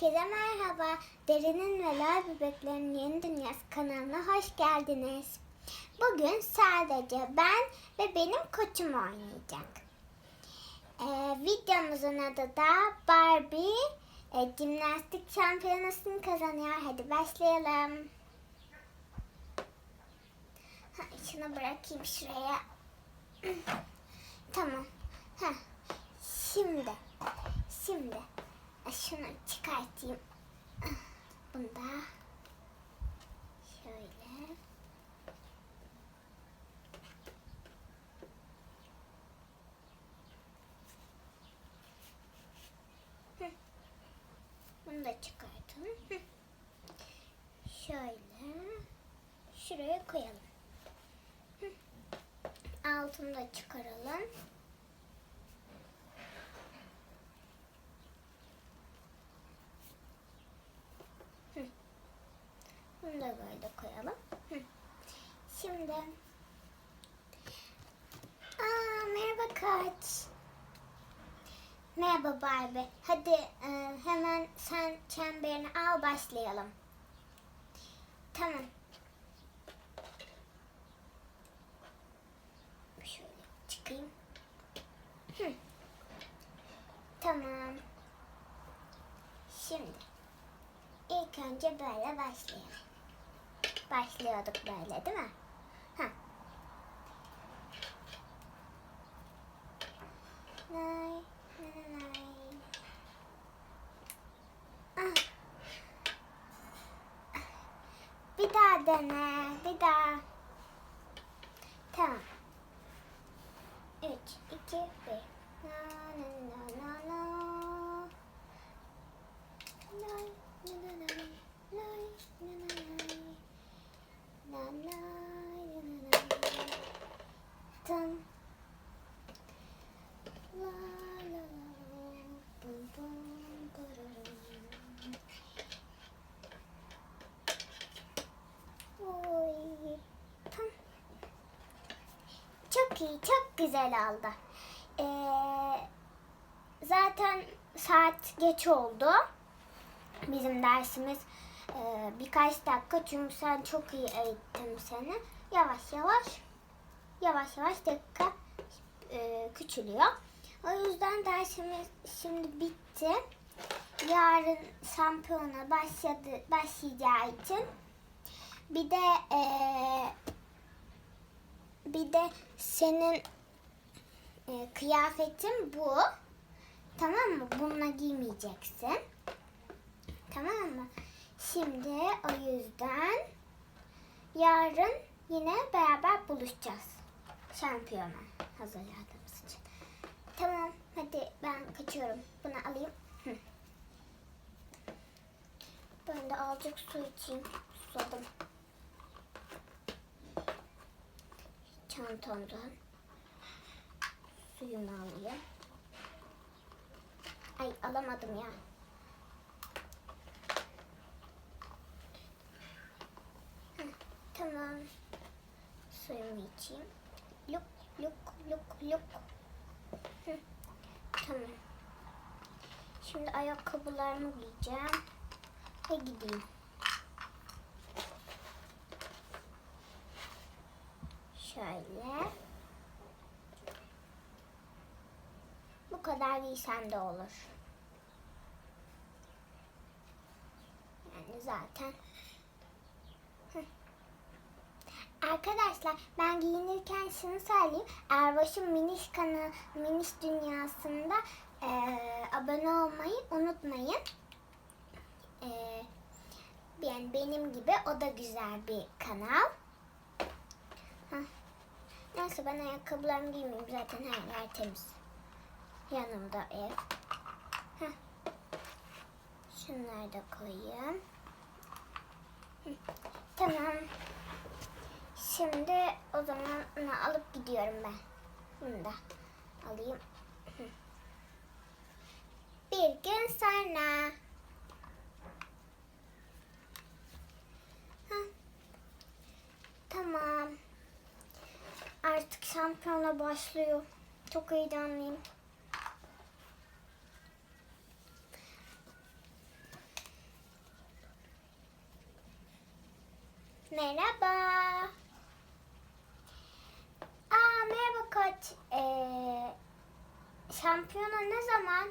Herkese merhaba. Derinin ve Lal Bebeklerin Yeni Dünyası kanalına hoş geldiniz. Bugün sadece ben ve benim koçum oynayacak. Ee, videomuzun adı da Barbie e, jimnastik şampiyonasını kazanıyor. Hadi başlayalım. Ha, şunu bırakayım şuraya. tamam. Ha, şimdi. Şimdi. Şunu çıkartayım. Bunu da şöyle. Hı. Bunu da çıkartalım. Şöyle. Şuraya koyalım. Hı. Altını da çıkaralım. Bunu da böyle koyalım. Hı. Şimdi Aa, merhaba Koç. Merhaba Barbie. Hadi e, hemen sen çemberini al başlayalım. Tamam. Şöyle çıkayım. Hı. Tamam. Şimdi ilk önce böyle başlayalım başlıyorduk böyle değil mi? Ha. Nay, nay, nay. Ah. Bir daha dene, bir daha. Çok çok güzel oldu. Ee, zaten saat geç oldu. Bizim dersimiz ee, birkaç dakika çünkü sen çok iyi eğittim seni. Yavaş yavaş yavaş yavaş dakika e, küçülüyor. O yüzden dersimiz şimdi bitti. Yarın şampiyona başladı başlayacağı için bir de e, bir de senin e, kıyafetin bu. Tamam mı? Bununla giymeyeceksin. Tamam mı? Şimdi o yüzden yarın yine beraber buluşacağız. Şampiyona hazırladığımız için. Tamam hadi ben kaçıyorum. Bunu alayım. Hı. Ben de azıcık su içeyim. Susadım. Çantamdan suyumu alayım. Ay alamadım ya. Tamam. Suyumu içeyim. Luk luk luk luk. Tamam. Şimdi ayakkabılarımı giyeceğim. Ve gideyim. Şöyle. Bu kadar giysem de olur. Yani zaten Arkadaşlar ben giyinirken şunu söyleyeyim. Erbaş'ın Miniş kanalı Miniş Dünyası'nda e, abone olmayı unutmayın. E, yani benim gibi o da güzel bir kanal. Heh. Neyse ben ayakkabılarımı giymeyeyim zaten her yer temiz. Yanımda ev. Şunları da koyayım. Tamam. Şimdi o zaman bunu alıp gidiyorum ben. Bunu da alayım. Bir gün sonra. Heh. Tamam. Artık şampiyona başlıyor. Çok heyecanlıyım. Merhaba. Aa merhaba koç. Ee, şampiyona ne zaman?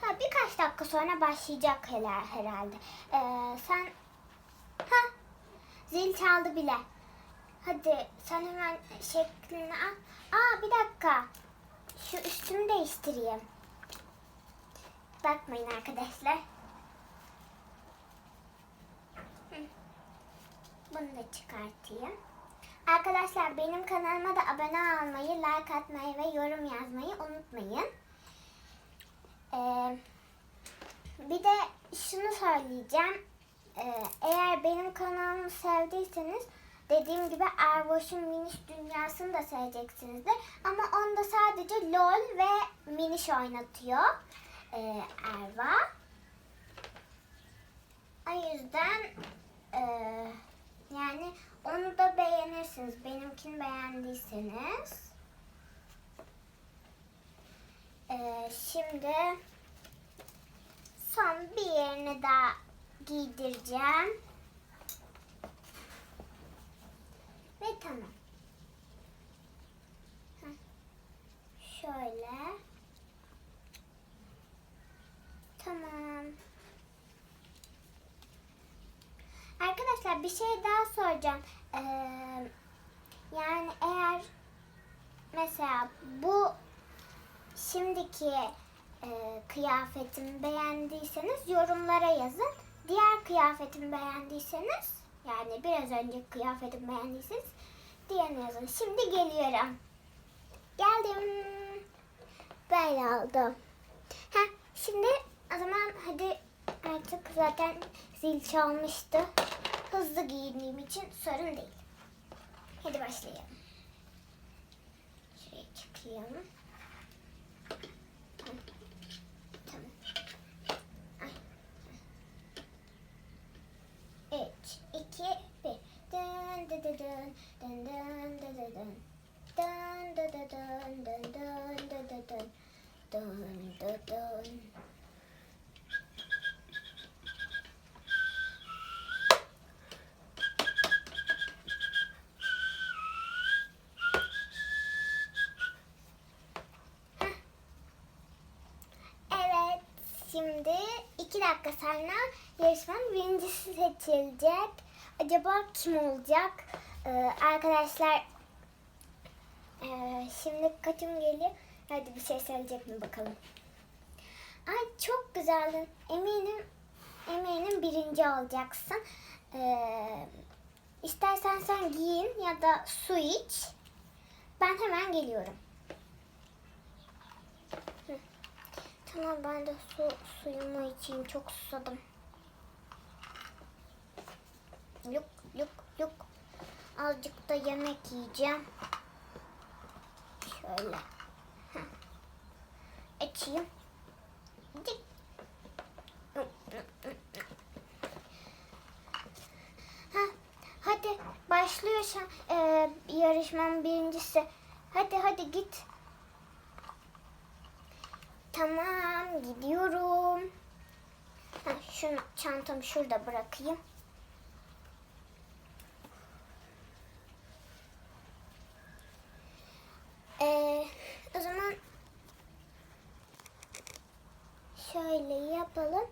Ha birkaç dakika sonra başlayacak herhalde. Ee, sen ha zil çaldı bile. Hadi sen hemen şeklini al. Aa bir dakika. Şu üstümü değiştireyim. Bakmayın arkadaşlar. Bunu da çıkartayım. Arkadaşlar benim kanalıma da abone olmayı, like atmayı ve yorum yazmayı unutmayın. Ee, bir de şunu söyleyeceğim. Ee, eğer benim kanalımı sevdiyseniz dediğim gibi Erboş'un Miniş Dünyası'nı da seveceksinizdir. Ama onda sadece LOL ve Miniş oynatıyor ee, Erva. O yüzden ee, yani onu da beğenirsiniz. Benimkini beğendiyseniz. Ee, şimdi son bir yerini daha giydireceğim. Ve tamam. Heh. Şöyle. Tamam. Arkadaşlar bir şey daha soracağım. Ee, yani eğer mesela bu şimdiki e, kıyafetimi beğendiyseniz yorumlara yazın. Diğer kıyafetimi beğendiyseniz yani biraz önceki kıyafetimi beğendiyseniz diğerini yazın. Şimdi geliyorum. Geldim. Böyle oldu. Ha, şimdi o zaman hadi artık zaten zil çalmıştı. Hızlı giyindiğim için sorun değil. Hadi başlayalım. Şuraya çıkayım. Tamam. Ay. Üç, iki, bir. Dın dı dı dın, dın dın dı dı dın. Dın dı dı dın, dın dın dı dı dın. Dın dı iki dakika sonra yarışmanın birincisi seçilecek. Acaba kim olacak? Ee, arkadaşlar, ee, şimdi kaçım geliyor? Hadi bir şey söyleyecek mi bakalım. Ay çok güzeldin. Eminim, eminim birinci olacaksın. Ee, istersen sen giyin ya da su iç. Ben hemen geliyorum. Tamam ben de su, suyumu içeyim. Çok susadım. Yok yok yok. Azıcık da yemek yiyeceğim. Şöyle. Heh. Açayım. Cık. Ha, hadi başlıyor şu an, e, yarışmanın birincisi. Hadi hadi git. Tamam gidiyorum. Ha, şunu çantamı şurada bırakayım. Ee, o zaman şöyle yapalım.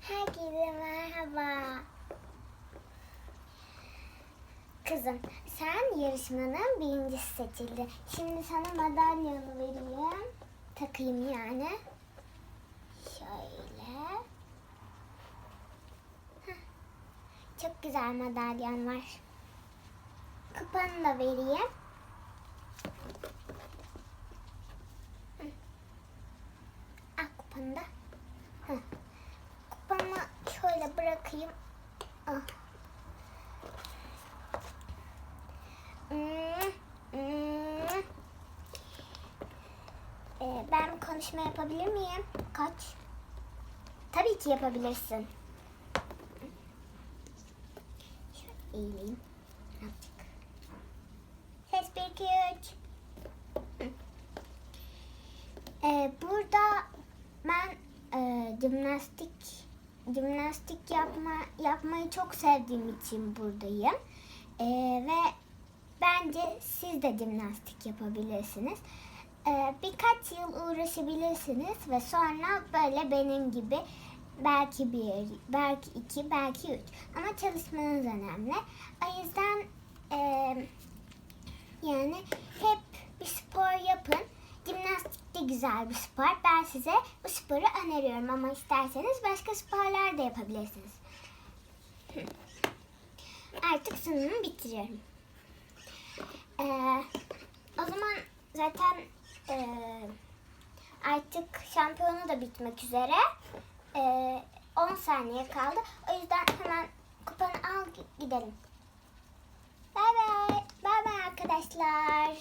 Herkese merhaba. Kızım sen yarışmanın birincisi seçildin. Şimdi sana madalyanı vereyim. Takayım yani. Şöyle. Heh. Çok güzel madalyan var. Kupanı da vereyim. Al kupanı da. Heh. Kupamı şöyle bırakayım. Ah. Hmm, hmm. Ee, ben bir konuşma yapabilir miyim? Kaç? Tabii ki yapabilirsin. Şöyle eğileyim. Ses bir iki üç. Ee, burada ben e, jimnastik jimnastik yapma yapmayı çok sevdiğim için buradayım. Ee, ve bence siz de jimnastik yapabilirsiniz. Ee, birkaç yıl uğraşabilirsiniz ve sonra böyle benim gibi belki bir, belki iki, belki üç. Ama çalışmanız önemli. O yüzden e, yani hep bir spor yapın. Jimnastik de güzel bir spor. Ben size bu sporu öneriyorum ama isterseniz başka sporlar da yapabilirsiniz. Artık sunumu bitiriyorum. Ee, o zaman zaten e, artık şampiyonu da bitmek üzere. Ee, 10 saniye kaldı. O yüzden hemen kupanı al gidelim. Bay bay. Bay bay arkadaşlar.